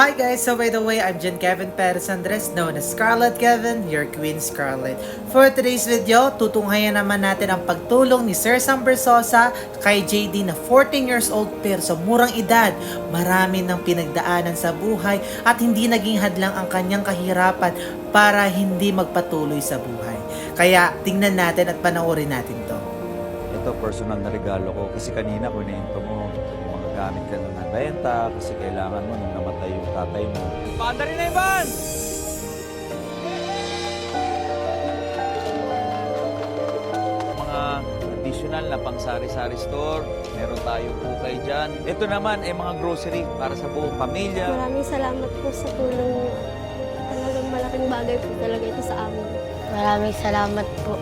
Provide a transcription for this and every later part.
Hi guys, so by the way, I'm Jen Kevin Perez Andres, known as Scarlett Kevin, your Queen Scarlett. For today's video, tutunghayan naman natin ang pagtulong ni Sir Sam Bersosa kay JD na 14 years old pero sa murang edad, marami ng pinagdaanan sa buhay at hindi naging hadlang ang kanyang kahirapan para hindi magpatuloy sa buhay. Kaya tingnan natin at panoorin natin to. Ito, personal na regalo ko. Kasi kanina, kunento mo, yung mga gamit ka na nabenta, kasi kailangan mo nung namatay yung tatay mo. Panda rin na Ivan! Mga additional na pang sari-sari store, meron tayong ukay dyan. Ito naman ay mga grocery para sa buong pamilya. Maraming salamat po sa tulong niyo. Talagang malaking bagay po talaga ito sa amin. Maraming salamat po.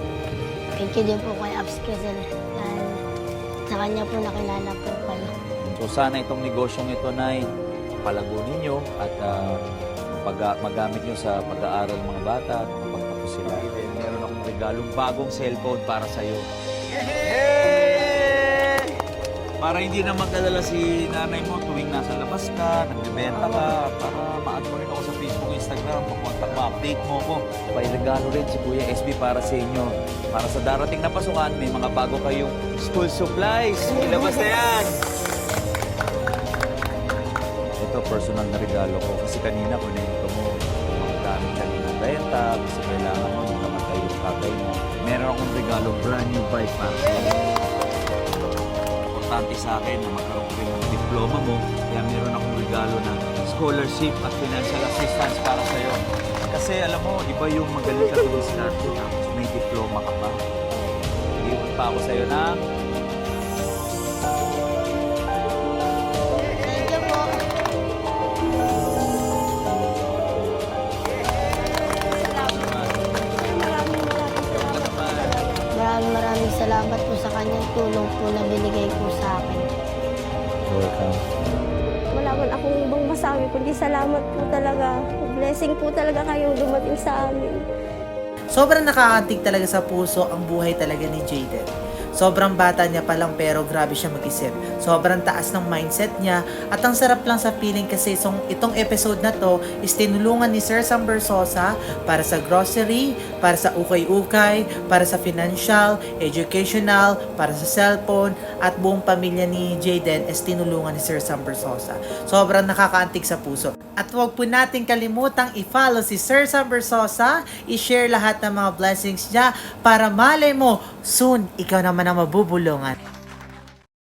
Thank you din po kay Abs Quezon. Dahil sa kanya po nakilala po kayo. So sana itong negosyong ito na palago ninyo at ah, pag- magamit nyo sa pag-aaral ng mga bata at mapagtapos sila. Meron akong regalong bagong cellphone para sa iyo. Para hindi na magdadala si nanay mo tuwing nasa labas ka, nagbebenta ka, para ma-add mo rin ako sa Facebook, Instagram, makontak mo, update mo ko. May regalo rin si Kuya SB para sa inyo. Para sa darating na pasukan, may mga bago kayong school supplies. Ilabas na yan! Personal na regalo ko. Kasi kanina, kunento mo, yung mga gamit ka na nabenta, kasi kailangan mo nung namatay yung tatay mo. Meron akong regalo, brand new bike para sa. Importante sa akin na magkaroon kayo ng diploma mo, kaya meron akong regalo na scholarship at financial assistance para sa iyo. Kasi alam mo, iba yung magaling ka tumiskarte, tapos may diploma ka pa. Iwan pa ako sa iyo ng Maraming maraming salamat po sa kanyang tulong po na binigay po sa akin. welcome. Wala man akong ibang masabi, kundi salamat po talaga. Blessing po talaga kayong dumating sa amin. Sobrang nakakantig talaga sa puso ang buhay talaga ni Jaden. Sobrang bata niya pa lang pero grabe siya mag-isip. Sobrang taas ng mindset niya at ang sarap lang sa feeling kasi itong, itong episode na to is tinulungan ni Sir Sam Bersosa para sa grocery, para sa ukay-ukay, para sa financial, educational, para sa cellphone at buong pamilya ni Jaden is tinulungan ni Sir Sam Bersosa. Sobrang nakakaantig sa puso. At huwag po natin kalimutang i-follow si Sir Sam Bersosa, i-share lahat ng mga blessings niya para malay mo, soon ikaw naman ang mabubulungan.